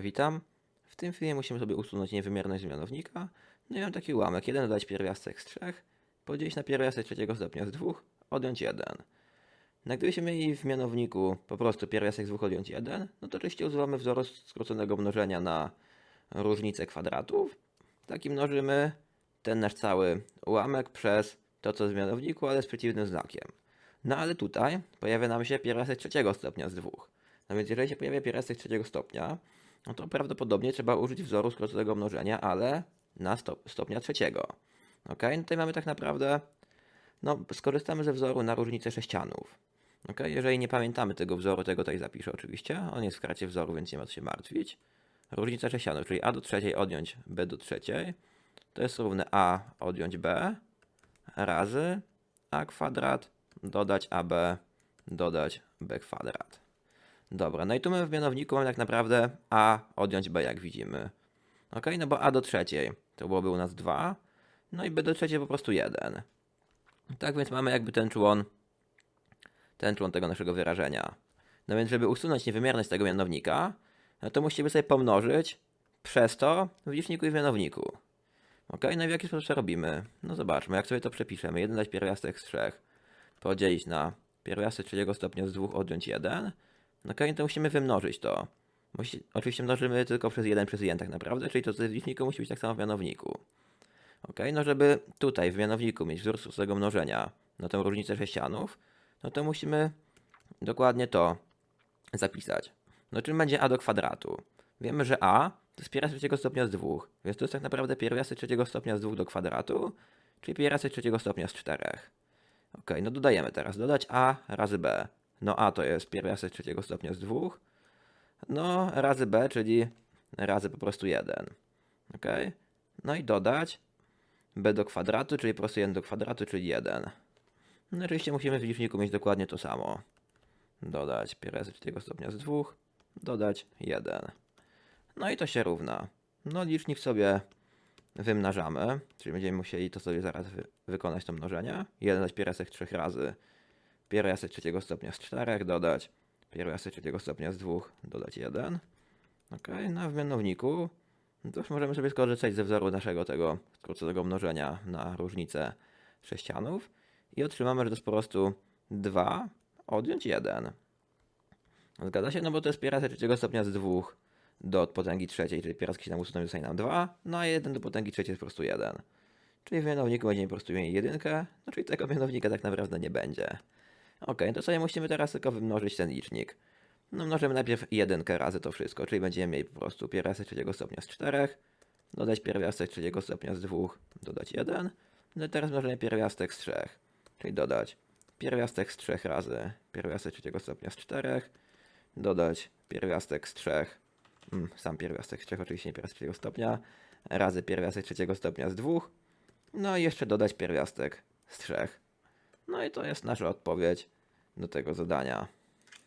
Witam. W tym filmie musimy sobie usunąć niewymierność z mianownika. No i mam taki ułamek. 1 dodać pierwiastek z 3, podzielić na pierwiastek trzeciego stopnia z 2, odjąć 1. No gdybyśmy mieli w mianowniku po prostu pierwiastek z 2 odjąć 1, no to oczywiście używamy wzoru skróconego mnożenia na różnicę kwadratów. Taki mnożymy ten nasz cały ułamek przez to, co w mianowniku, ale z przeciwnym znakiem. No ale tutaj pojawia nam się pierwiastek trzeciego stopnia z 2. No więc jeżeli się pojawia pierwiastek trzeciego stopnia, no to prawdopodobnie trzeba użyć wzoru skróconego mnożenia, ale na stop, stopnia trzeciego. Ok, no tutaj mamy tak naprawdę, no skorzystamy ze wzoru na różnicę sześcianów. Ok, jeżeli nie pamiętamy tego wzoru, tego tutaj zapiszę oczywiście, on jest w kracie wzoru, więc nie ma co się martwić. Różnica sześcianów, czyli a do trzeciej odjąć b do trzeciej, to jest równe a odjąć b razy a kwadrat dodać ab dodać b kwadrat. Dobra, no i tu mamy w mianowniku mamy tak naprawdę a odjąć b, jak widzimy. Ok, no bo a do trzeciej to byłoby u nas 2, no i b do trzeciej po prostu 1. Tak więc mamy jakby ten człon, ten człon tego naszego wyrażenia. No więc żeby usunąć niewymierność tego mianownika, no to musimy sobie pomnożyć przez to w liczniku i w mianowniku. Ok, no i w jaki sposób to robimy? No zobaczmy, jak sobie to przepiszemy. 1 dać pierwiastek z 3 podzielić na pierwiastek trzeciego stopnia z 2 odjąć 1. No ok, to musimy wymnożyć to. Musi, oczywiście mnożymy tylko przez 1 przez 1 tak naprawdę, czyli to w liczniku musi być tak samo w mianowniku. Ok, no żeby tutaj w mianowniku mieć wzór tego mnożenia na tą różnicę sześcianów, no to musimy dokładnie to zapisać. No czym będzie a do kwadratu? Wiemy, że a to jest pierwiastek trzeciego stopnia z 2, więc to jest tak naprawdę pierwiastek trzeciego stopnia z 2 do kwadratu, czyli pierwiastek trzeciego stopnia z 4. Ok, no dodajemy teraz. Dodać a razy b. No a to jest pierwiastek trzeciego stopnia z 2. No razy b, czyli razy po prostu 1. Ok? No i dodać b do kwadratu, czyli po prostu 1 do kwadratu, czyli 1. No oczywiście musimy w liczniku mieć dokładnie to samo. Dodać pierwiastek trzeciego stopnia z 2. Dodać 1. No i to się równa. No licznik sobie wymnażamy, czyli będziemy musieli to sobie zaraz wy wykonać to mnożenie. 1 dać pierwiastek 3 razy pierwiastek trzeciego stopnia z 4 dodać pierwiastek trzeciego stopnia z 2 dodać 1. Ok, no w mianowniku no to już możemy sobie skorzystać ze wzoru naszego tego skróconego mnożenia na różnicę sześcianów i otrzymamy, że to jest po prostu 2 odjąć 1. Zgadza się? No bo to jest pierwiastek trzeciego stopnia z 2 do potęgi trzeciej, czyli pierwiastki się nam usuną i zostaje nam 2, no a 1 do potęgi trzeciej jest po prostu 1. Czyli w mianowniku będziemy po prostu mieli jedynkę, no czyli tego mianownika tak naprawdę nie będzie. Ok, to sobie musimy teraz tylko wymnożyć ten licznik. No mnożymy najpierw jedynkę razy to wszystko, czyli będziemy mieli po prostu pierwiastek trzeciego stopnia z 4, dodać pierwiastek trzeciego stopnia z 2, dodać 1, no i teraz mnożymy pierwiastek z 3, czyli dodać pierwiastek z 3 razy pierwiastek trzeciego stopnia z 4, dodać pierwiastek z 3, mm, sam pierwiastek z 3 oczywiście nie pierwiastek trzeciego stopnia, razy pierwiastek trzeciego stopnia z 2, no i jeszcze dodać pierwiastek z 3. No i to jest nasza odpowiedź do tego zadania.